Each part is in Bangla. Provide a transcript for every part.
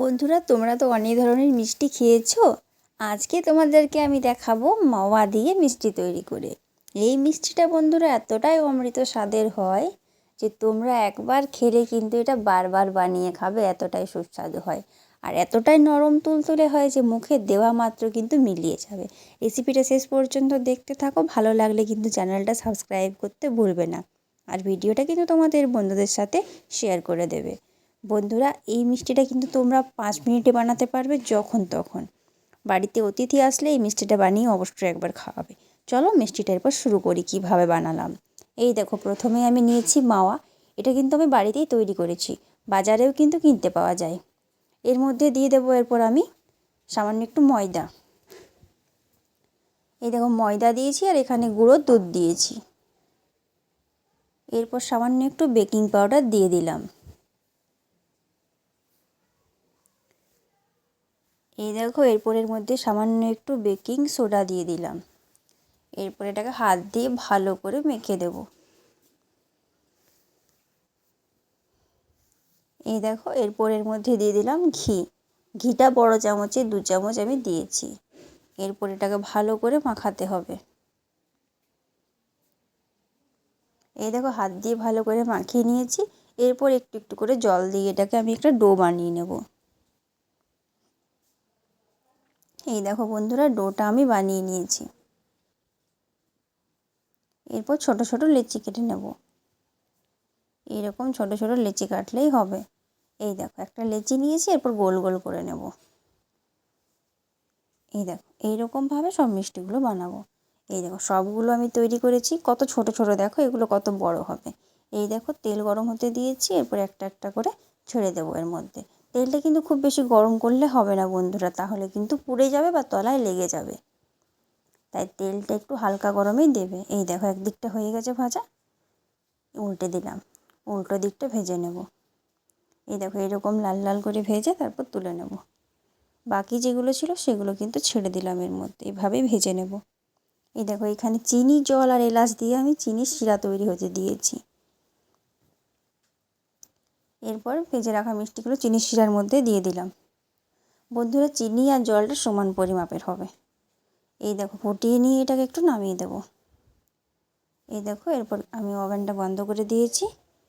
বন্ধুরা, তোমরা তো অনেক ধরনের মিষ্টি খেয়েছো। আজকে তোমাদেরকে আমি দেখাবো মাওয়া দিয়ে মিষ্টি তৈরি করে। এই মিষ্টিটা বন্ধুরা এতটাই অমৃত স্বাদের হয় যে তোমরা একবার খেলে কিন্তু এটা বারবার বানিয়ে খাবে, এতটাই সুস্বাদু হয়। আর এতটাই নরম তুলতুলে হয় যে মুখে দেওয়া মাত্র কিন্তু মিলিয়ে যাবে। রেসিপিটা শেষ পর্যন্ত দেখতে থাকো, ভালো লাগলে কিন্তু চ্যানেলটা সাবস্ক্রাইব করতে ভুলবে না। আর ভিডিওটা কিন্তু তোমাদের বন্ধুদের সাথে শেয়ার করে দেবে। বন্ধুরা, এই মিষ্টিটা কিন্তু তোমরা পাঁচ মিনিটে বানাতে পারবে যখন তখন। বাড়িতে অতিথি আসলে এই মিষ্টিটা বানিয়ে অবশ্যই একবার খাওয়াবে। চলো মিষ্টিটা এরপর শুরু করি, কীভাবে বানালাম। এই দেখো প্রথমে আমি নিয়েছি মাওয়া। এটা কিন্তু আমি বাড়িতেই তৈরি করেছি, বাজারেও কিন্তু কিনতে পাওয়া যায়। এর মধ্যে দিয়ে দেবো এরপর আমি সামান্য একটু ময়দা। এই দেখো, ময়দা দিয়েছি আর এখানে গুঁড়ো দুধ দিয়েছি। এরপর সামান্য একটু বেকিং পাউডার দিয়ে দিলাম। এই দেখো এরপরের মধ্যে সামান্য একটু বেকিং সোডা দিয়ে দিলাম। এরপর এটাকে হাত দিয়ে ভালো করে মেখে দেব। এই দেখো এরপরের মধ্যে দিয়ে দিলাম ঘি। ঘিটা বড় চামচে, দু চামচ আমি দিয়েছি। এরপর এটাকে ভালো করে মাখাতে হবে। এই দেখো, হাত দিয়ে ভালো করে মাখিয়ে নিয়েছি। এরপর একটু একটু করে জল দিয়ে এটাকে আমি একটা ডো বানিয়ে নেব। এই দেখো বন্ধুরা, ডোটা আমি বানিয়ে নিয়েছি। এরপর ছোট ছোট লেচি কেটে নেব। এইরকম ছোট ছোট লেচি কাটলেই হবে। এই দেখো, একটা লেচি নিয়েছি, এরপর গোল গোল করে নেব। এই দেখো এইরকমভাবে সব মিষ্টিগুলো বানাবো। এই দেখো, সবগুলো আমি তৈরি করেছি। কত ছোট ছোট দেখো, এগুলো কত বড় হবে। এই দেখো, তেল গরম হতে দিয়েছি, এরপর একটা একটা করে ছেড়ে দেবো এর মধ্যে। তেলটা কিন্তু খুব বেশি গরম করলে হবে না বন্ধুরা, তাহলে কিন্তু পুড়ে যাবে বা তলায় লেগে যাবে। তাই তেলটা একটু হালকা গরমেই দেবে। এই দেখো, একদিকটা হয়ে গেছে ভাজা, উল্টে দিলাম। উল্টো দিকটা ভেজে নেব। এই দেখো, এরকম লাল লাল করে ভেজে তারপর তুলে নেব। বাকি যেগুলো ছিল সেগুলো কিন্তু ছেড়ে দিলাম এর মধ্যে, এভাবেই ভেজে নেব। এই দেখো, এখানে চিনি, জল আর এলাচ দিয়ে আমি চিনির শিরা তৈরি হতে দিয়েছি। এরপর ভেজে রাখা মিষ্টিগুলো চিনি শিরার মধ্যে দিয়ে দিলাম। বন্ধুরা, চিনি আর জলটা সমান পরিমাপের হবে। এই দেখো, ফুটিয়ে নিয়ে এটাকে একটু নামিয়ে দেবো। এই দেখো, এরপর আমি ওভেনটা বন্ধ করে দিয়েছি।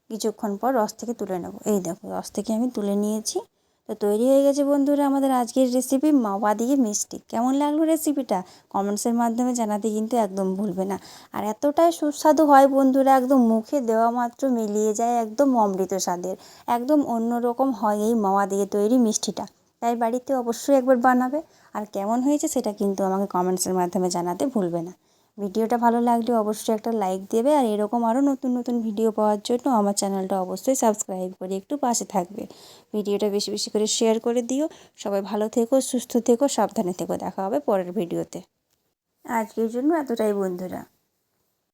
কিছুক্ষণ পর রস থেকে তুলে নেব। এই দেখো, রস থেকে আমি তুলে নিয়েছি। তো তৈরি হয়ে গেছে বন্ধুরা আমাদের আজকের রেসিপি মাওয়া দিয়ে মিষ্টি। কেমন লাগল রেসিপিটা কমেন্টসের মাধ্যমে জানাতে কিন্তু একদম ভুলবে না। আর এতটাই সুস্বাদু হয় বন্ধুরা, একদম মুখে দেওয়া মাত্র মিলিয়ে যায় একদম অমৃত স্বাদের। একদম অন্যরকম হয় এই মাওয়া দিয়ে তৈরি মিষ্টিটা। তাই বাড়িতে অবশ্যই একবার বানাবে। আর কেমন হয়েছে সেটা কিন্তু আমাকে কমেন্টসের মাধ্যমে জানাতে ভুলবে না। ভিডিওটা ভালো লাগলে অবশ্যই একটা লাইক দেবে আর এরকম আরও নতুন নতুন ভিডিও পাওয়ার জন্য আমার চ্যানেলটা অবশ্যই সাবস্ক্রাইব করে একটু পাশে থাকবে। ভিডিওটা বেশি বেশি করে শেয়ার করে দিও। সবাই ভালো থেকো, সুস্থ থেকো, সাবধানে থেকো। দেখা হবে পরের ভিডিওতে। আজকের জন্য এতটাই বন্ধুরা।